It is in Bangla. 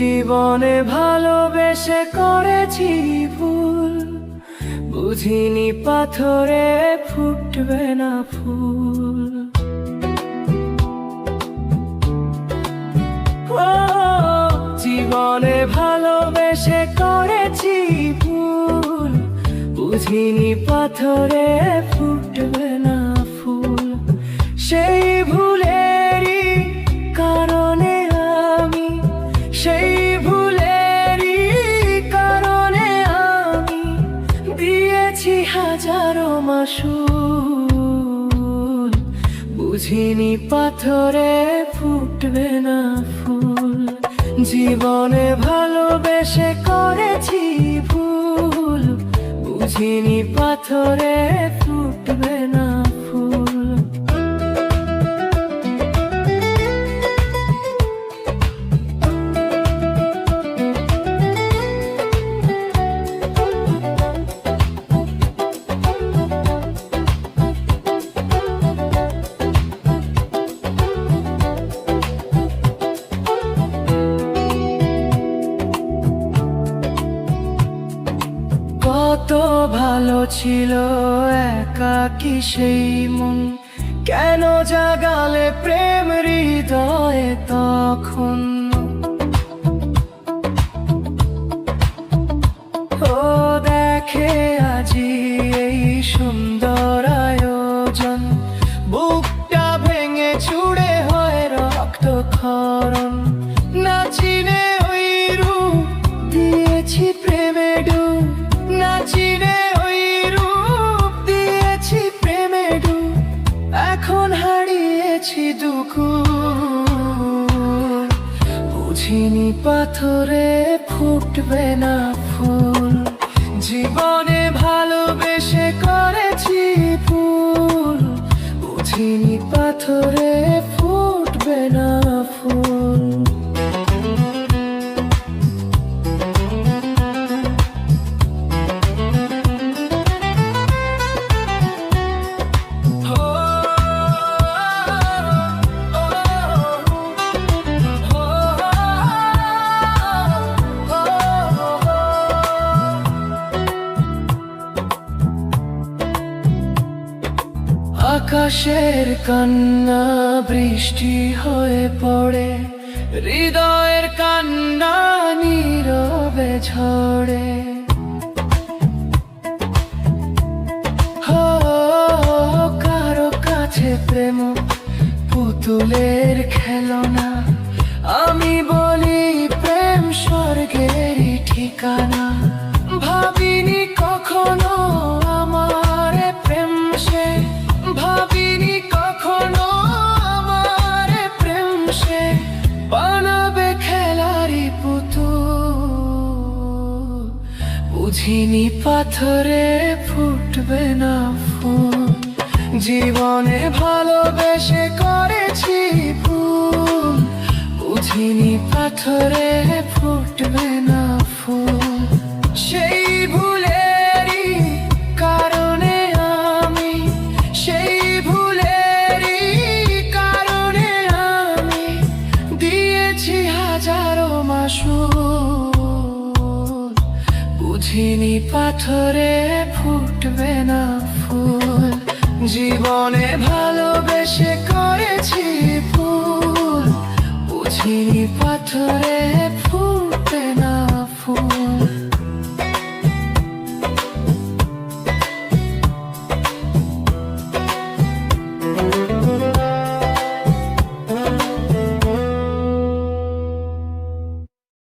জীবনে ভালোবেসে করেছি ভুল। বুঝিনি পাথরে ফুটবে না ফুল। জীবনে ভালোবেসে করেছি ভুল। বুঝিনি পাথরে ফুটবে না ফুল। সেই ভুল দিয়েছি হাজারো মাসুল। বুঝিনি পাথরে ফুটবে না ফুল। জীবনে ভালোবেসে করেছি ভুল। বুঝিনি পাথরে ফুটবে না কত ভালো ছিল একাকি সেই মন? কেন জাগালে প্রেম হৃদয়ে তখন হারিয়েছি দুঃখ বুঝিনি পাথরে ফুটবে না ফুল। জীবনে আকাশের কান্না বৃষ্টি হয়ে পড়ে হৃদয়ের কান্না নীরবে হো, কারও কাছে প্রেম পুতুলের খেলনা আমি বলি প্রেম স্বর্গেরই ঠিকানা। ভাবিনি কখনো বুঝিনি পাথরে ফুটবে না ফুল। জীবনে ভালোবেসে করেছি ভুল। বুঝিনি পাথরে ফুটবে না চিনি পাথরে ফুটবে না ফুল। জীবনে ভালোবেসে করেছি ফুল। চিনি পাথরে ফুটবে না ফুল।